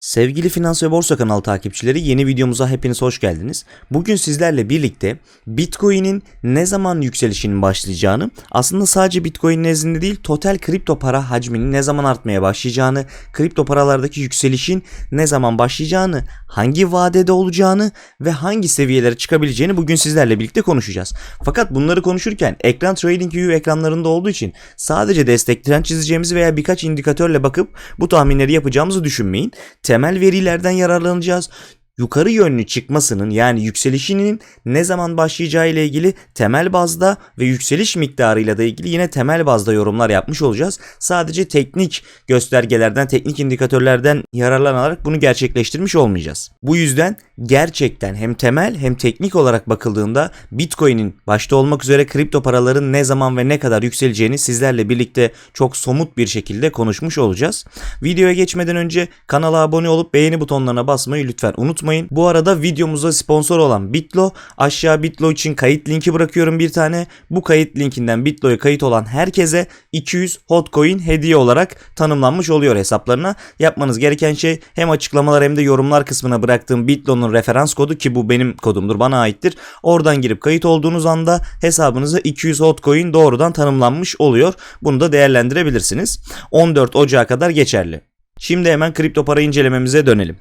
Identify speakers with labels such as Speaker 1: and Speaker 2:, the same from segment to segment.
Speaker 1: Sevgili Finans ve Borsa kanalı takipçileri yeni videomuza hepiniz hoş geldiniz. Bugün sizlerle birlikte Bitcoin'in ne zaman yükselişinin başlayacağını, aslında sadece Bitcoin nezdinde değil total kripto para hacminin ne zaman artmaya başlayacağını, kripto paralardaki yükselişin ne zaman başlayacağını, hangi vadede olacağını ve hangi seviyelere çıkabileceğini bugün sizlerle birlikte konuşacağız. Fakat bunları konuşurken ekran TradingView ekranlarında olduğu için sadece destek trend çizeceğimizi veya birkaç indikatörle bakıp bu tahminleri yapacağımızı düşünmeyin temel verilerden yararlanacağız. Yukarı yönlü çıkmasının yani yükselişinin ne zaman başlayacağı ile ilgili temel bazda ve yükseliş miktarıyla da ilgili yine temel bazda yorumlar yapmış olacağız. Sadece teknik göstergelerden, teknik indikatörlerden yararlanarak bunu gerçekleştirmiş olmayacağız. Bu yüzden gerçekten hem temel hem teknik olarak bakıldığında Bitcoin'in başta olmak üzere kripto paraların ne zaman ve ne kadar yükseleceğini sizlerle birlikte çok somut bir şekilde konuşmuş olacağız. Videoya geçmeden önce kanala abone olup beğeni butonlarına basmayı lütfen unutmayın. Bu arada videomuza sponsor olan Bitlo aşağı Bitlo için kayıt linki bırakıyorum bir tane. Bu kayıt linkinden Bitlo'ya kayıt olan herkese 200 Hotcoin hediye olarak tanımlanmış oluyor hesaplarına. Yapmanız gereken şey hem açıklamalar hem de yorumlar kısmına bıraktığım Bitlo'nun referans kodu ki bu benim kodumdur bana aittir. Oradan girip kayıt olduğunuz anda hesabınıza 200 Hotcoin doğrudan tanımlanmış oluyor. Bunu da değerlendirebilirsiniz. 14 Ocağı kadar geçerli. Şimdi hemen kripto para incelememize dönelim.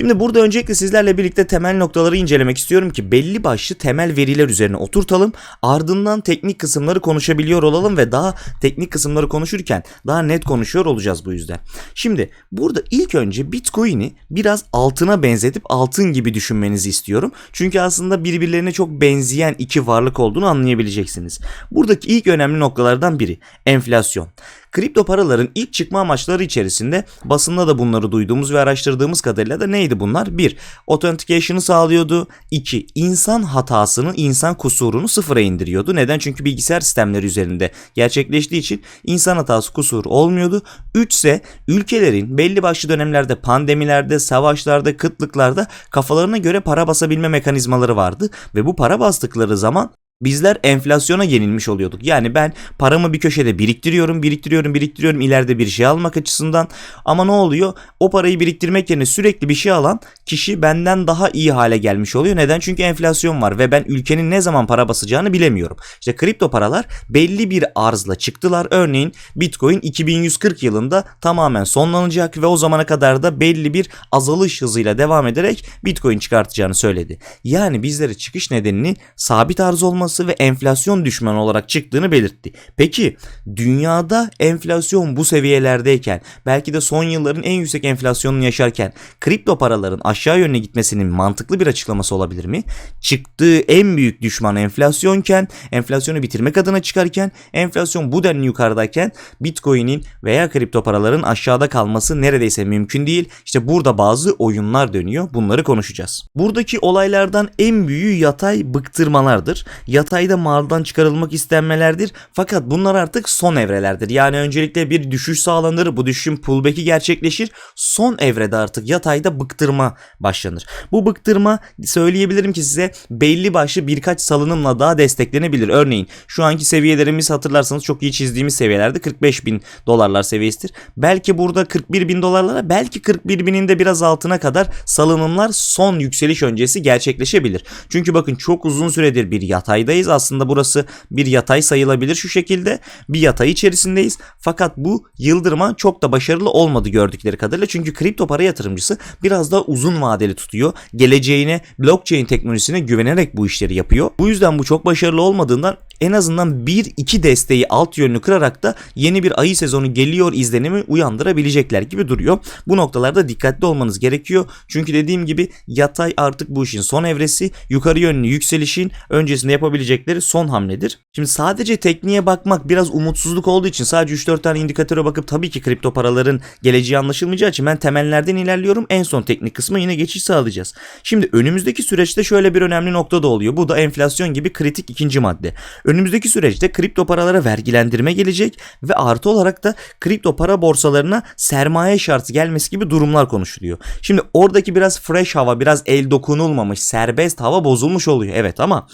Speaker 1: Şimdi burada öncelikle sizlerle birlikte temel noktaları incelemek istiyorum ki belli başlı temel veriler üzerine oturtalım. Ardından teknik kısımları konuşabiliyor olalım ve daha teknik kısımları konuşurken daha net konuşuyor olacağız bu yüzden. Şimdi burada ilk önce Bitcoin'i biraz altına benzetip altın gibi düşünmenizi istiyorum. Çünkü aslında birbirlerine çok benzeyen iki varlık olduğunu anlayabileceksiniz. Buradaki ilk önemli noktalardan biri enflasyon. Kripto paraların ilk çıkma amaçları içerisinde basında da bunları duyduğumuz ve araştırdığımız kadarıyla da neydi bunlar? 1. Authentication'ı sağlıyordu. 2. insan hatasını, insan kusurunu sıfıra indiriyordu. Neden? Çünkü bilgisayar sistemleri üzerinde gerçekleştiği için insan hatası kusur olmuyordu. 3 ise ülkelerin belli başlı dönemlerde pandemilerde, savaşlarda, kıtlıklarda kafalarına göre para basabilme mekanizmaları vardı ve bu para bastıkları zaman bizler enflasyona yenilmiş oluyorduk. Yani ben paramı bir köşede biriktiriyorum, biriktiriyorum, biriktiriyorum ileride bir şey almak açısından. Ama ne oluyor? O parayı biriktirmek yerine sürekli bir şey alan kişi benden daha iyi hale gelmiş oluyor. Neden? Çünkü enflasyon var ve ben ülkenin ne zaman para basacağını bilemiyorum. İşte kripto paralar belli bir arzla çıktılar. Örneğin Bitcoin 2140 yılında tamamen sonlanacak ve o zamana kadar da belli bir azalış hızıyla devam ederek Bitcoin çıkartacağını söyledi. Yani bizlere çıkış nedenini sabit arz olması olması ve enflasyon düşmanı olarak çıktığını belirtti. Peki dünyada enflasyon bu seviyelerdeyken belki de son yılların en yüksek enflasyonunu yaşarken kripto paraların aşağı yönüne gitmesinin mantıklı bir açıklaması olabilir mi? Çıktığı en büyük düşman enflasyonken enflasyonu bitirmek adına çıkarken enflasyon bu denli yukarıdayken Bitcoin'in veya kripto paraların aşağıda kalması neredeyse mümkün değil. İşte burada bazı oyunlar dönüyor. Bunları konuşacağız. Buradaki olaylardan en büyüğü yatay bıktırmalardır. Yatayda mağaradan çıkarılmak istenmelerdir. Fakat bunlar artık son evrelerdir. Yani öncelikle bir düşüş sağlanır. Bu düşüşün pullback'i gerçekleşir. Son evrede artık yatayda bıktırma başlanır. Bu bıktırma söyleyebilirim ki size belli başlı birkaç salınımla daha desteklenebilir. Örneğin şu anki seviyelerimiz hatırlarsanız çok iyi çizdiğimiz seviyelerde 45 bin dolarlar seviyesidir. Belki burada 41 bin dolarlara belki 41 binin de biraz altına kadar salınımlar son yükseliş öncesi gerçekleşebilir. Çünkü bakın çok uzun süredir bir yataydayız. Aslında burası bir yatay sayılabilir şu şekilde. Bir yatay içerisindeyiz. Fakat bu yıldırma çok da başarılı olmadı gördükleri kadarıyla. Çünkü kripto para yatırımcısı biraz daha uzun vadeli tutuyor. Geleceğine blockchain teknolojisine güvenerek bu işleri yapıyor. Bu yüzden bu çok başarılı olmadığından en azından 1-2 desteği alt yönünü kırarak da yeni bir ayı sezonu geliyor izlenimi uyandırabilecekler gibi duruyor. Bu noktalarda dikkatli olmanız gerekiyor. Çünkü dediğim gibi yatay artık bu işin son evresi. Yukarı yönlü yükselişin öncesinde yapabilecekleri son hamledir. Şimdi sadece tekniğe bakmak biraz umutsuzluk olduğu için sadece 3-4 tane indikatöre bakıp tabii ki kripto paraların geleceği anlaşılmayacağı için ben temellerden ilerliyorum. En son teknik kısmı yine geçiş sağlayacağız. Şimdi önümüzdeki süreçte şöyle bir önemli nokta da oluyor. Bu da enflasyon gibi kritik ikinci madde. Önümüzdeki süreçte kripto paralara vergilendirme gelecek ve artı olarak da kripto para borsalarına sermaye şartı gelmesi gibi durumlar konuşuluyor. Şimdi oradaki biraz fresh hava, biraz el dokunulmamış, serbest hava bozulmuş oluyor. Evet ama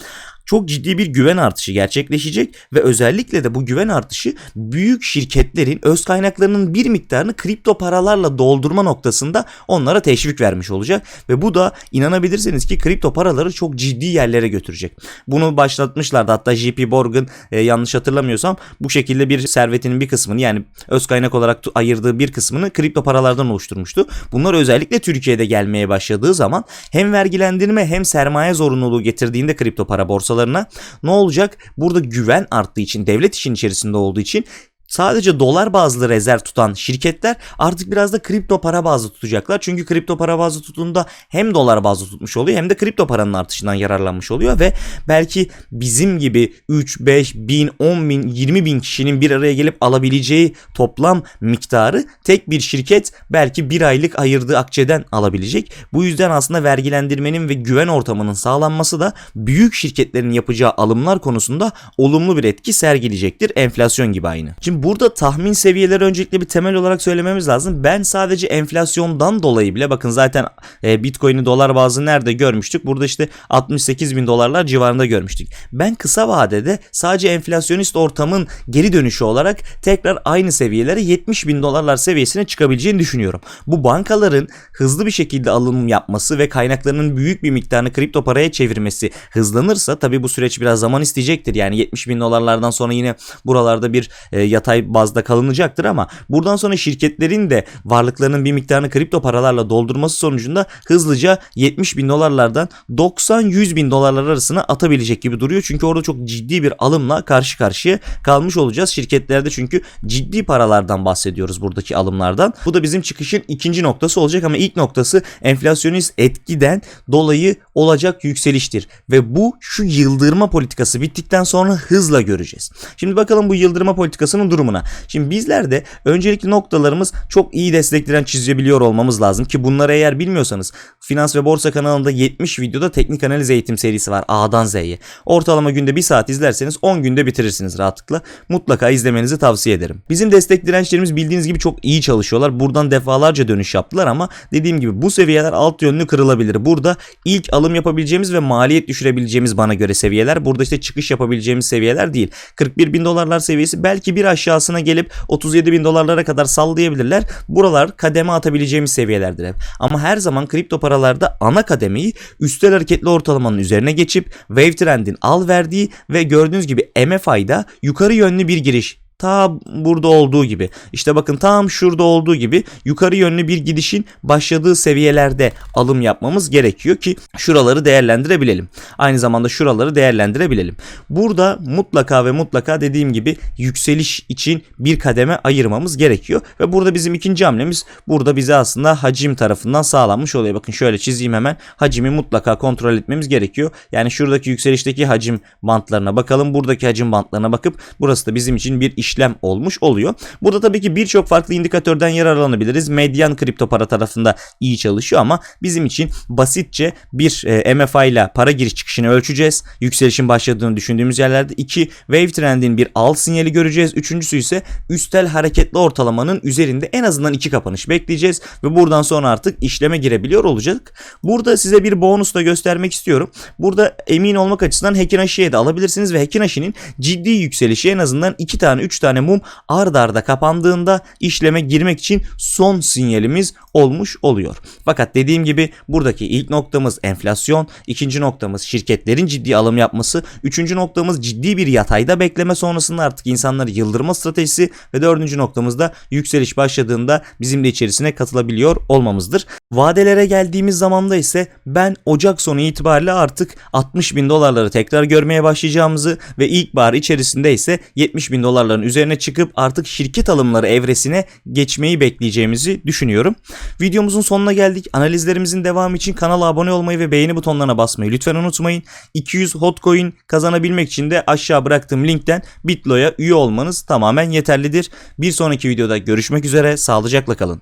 Speaker 1: çok ciddi bir güven artışı gerçekleşecek ve özellikle de bu güven artışı büyük şirketlerin öz kaynaklarının bir miktarını kripto paralarla doldurma noktasında onlara teşvik vermiş olacak ve bu da inanabilirsiniz ki kripto paraları çok ciddi yerlere götürecek. Bunu başlatmışlardı hatta JP Morgan e, yanlış hatırlamıyorsam bu şekilde bir servetinin bir kısmını yani öz kaynak olarak ayırdığı bir kısmını kripto paralardan oluşturmuştu. Bunlar özellikle Türkiye'de gelmeye başladığı zaman hem vergilendirme hem sermaye zorunluluğu getirdiğinde kripto para borsalarına ne olacak? Burada güven arttığı için devlet işin içerisinde olduğu için Sadece dolar bazlı rezerv tutan şirketler artık biraz da kripto para bazlı tutacaklar. Çünkü kripto para bazlı tuttuğunda hem dolar bazlı tutmuş oluyor hem de kripto paranın artışından yararlanmış oluyor ve belki bizim gibi 3, 5 bin, 10 bin, 20 bin kişinin bir araya gelip alabileceği toplam miktarı tek bir şirket belki bir aylık ayırdığı akçeden alabilecek. Bu yüzden aslında vergilendirmenin ve güven ortamının sağlanması da büyük şirketlerin yapacağı alımlar konusunda olumlu bir etki sergileyecektir. Enflasyon gibi aynı. Şimdi burada tahmin seviyeleri öncelikle bir temel olarak söylememiz lazım. Ben sadece enflasyondan dolayı bile bakın zaten e, Bitcoin'i dolar bazlı nerede görmüştük? Burada işte 68 bin dolarlar civarında görmüştük. Ben kısa vadede sadece enflasyonist ortamın geri dönüşü olarak tekrar aynı seviyelere 70 bin dolarlar seviyesine çıkabileceğini düşünüyorum. Bu bankaların hızlı bir şekilde alım yapması ve kaynaklarının büyük bir miktarını kripto paraya çevirmesi hızlanırsa tabii bu süreç biraz zaman isteyecektir. Yani 70 bin dolarlardan sonra yine buralarda bir e, yatay bazda kalınacaktır ama buradan sonra şirketlerin de varlıklarının bir miktarını kripto paralarla doldurması sonucunda hızlıca 70 bin dolarlardan 90-100 bin dolarlar arasına atabilecek gibi duruyor. Çünkü orada çok ciddi bir alımla karşı karşıya kalmış olacağız. Şirketlerde çünkü ciddi paralardan bahsediyoruz buradaki alımlardan. Bu da bizim çıkışın ikinci noktası olacak ama ilk noktası enflasyonist etkiden dolayı olacak yükseliştir. Ve bu şu yıldırma politikası bittikten sonra hızla göreceğiz. Şimdi bakalım bu yıldırma politikasının durumuna. Şimdi bizler de öncelikli noktalarımız çok iyi destekleyen çizebiliyor olmamız lazım ki bunları eğer bilmiyorsanız Finans ve Borsa kanalında 70 videoda teknik analiz eğitim serisi var A'dan Z'ye. Ortalama günde 1 saat izlerseniz 10 günde bitirirsiniz rahatlıkla. Mutlaka izlemenizi tavsiye ederim. Bizim destek dirençlerimiz bildiğiniz gibi çok iyi çalışıyorlar. Buradan defalarca dönüş yaptılar ama dediğim gibi bu seviyeler alt yönlü kırılabilir. Burada ilk alım yapabileceğimiz ve maliyet düşürebileceğimiz bana göre seviyeler. Burada işte çıkış yapabileceğimiz seviyeler değil. 41 bin dolarlar seviyesi belki bir aşağısına gelip 37 bin dolarlara kadar sallayabilirler. Buralar kademe atabileceğimiz seviyelerdir hep. Ama her zaman kripto paralarda ana kademeyi üstel hareketli ortalamanın üzerine geçip wave trendin al verdiği ve gördüğünüz gibi MFI'da yukarı yönlü bir giriş ta burada olduğu gibi işte bakın tam şurada olduğu gibi yukarı yönlü bir gidişin başladığı seviyelerde alım yapmamız gerekiyor ki şuraları değerlendirebilelim. Aynı zamanda şuraları değerlendirebilelim. Burada mutlaka ve mutlaka dediğim gibi yükseliş için bir kademe ayırmamız gerekiyor ve burada bizim ikinci hamlemiz burada bize aslında hacim tarafından sağlanmış oluyor. Bakın şöyle çizeyim hemen. Hacimi mutlaka kontrol etmemiz gerekiyor. Yani şuradaki yükselişteki hacim bantlarına bakalım. Buradaki hacim bantlarına bakıp burası da bizim için bir işlem olmuş oluyor. Burada tabii ki birçok farklı indikatörden yararlanabiliriz. Medyan kripto para tarafında iyi çalışıyor ama bizim için basitçe bir e, MFI ile para giriş çıkışını ölçeceğiz. Yükselişin başladığını düşündüğümüz yerlerde. iki Wave trendin bir al sinyali göreceğiz. Üçüncüsü ise üstel hareketli ortalamanın üzerinde en azından iki kapanış bekleyeceğiz ve buradan sonra artık işleme girebiliyor olacak. Burada size bir bonus da göstermek istiyorum. Burada emin olmak açısından Hekinashi'ye de alabilirsiniz ve Hekinashi'nin ciddi yükselişi en azından iki tane üç tane mum ard arda kapandığında işleme girmek için son sinyalimiz olmuş oluyor. Fakat dediğim gibi buradaki ilk noktamız enflasyon, ikinci noktamız şirketlerin ciddi alım yapması, üçüncü noktamız ciddi bir yatayda bekleme sonrasında artık insanları yıldırma stratejisi ve dördüncü noktamızda yükseliş başladığında bizim de içerisine katılabiliyor olmamızdır. Vadelere geldiğimiz zamanda ise ben Ocak sonu itibariyle artık 60 bin dolarları tekrar görmeye başlayacağımızı ve ilkbahar içerisinde ise 70 bin dolarların üzerine çıkıp artık şirket alımları evresine geçmeyi bekleyeceğimizi düşünüyorum. Videomuzun sonuna geldik. Analizlerimizin devamı için kanala abone olmayı ve beğeni butonlarına basmayı lütfen unutmayın. 200 hotcoin kazanabilmek için de aşağı bıraktığım linkten Bitlo'ya üye olmanız tamamen yeterlidir. Bir sonraki videoda görüşmek üzere. Sağlıcakla kalın.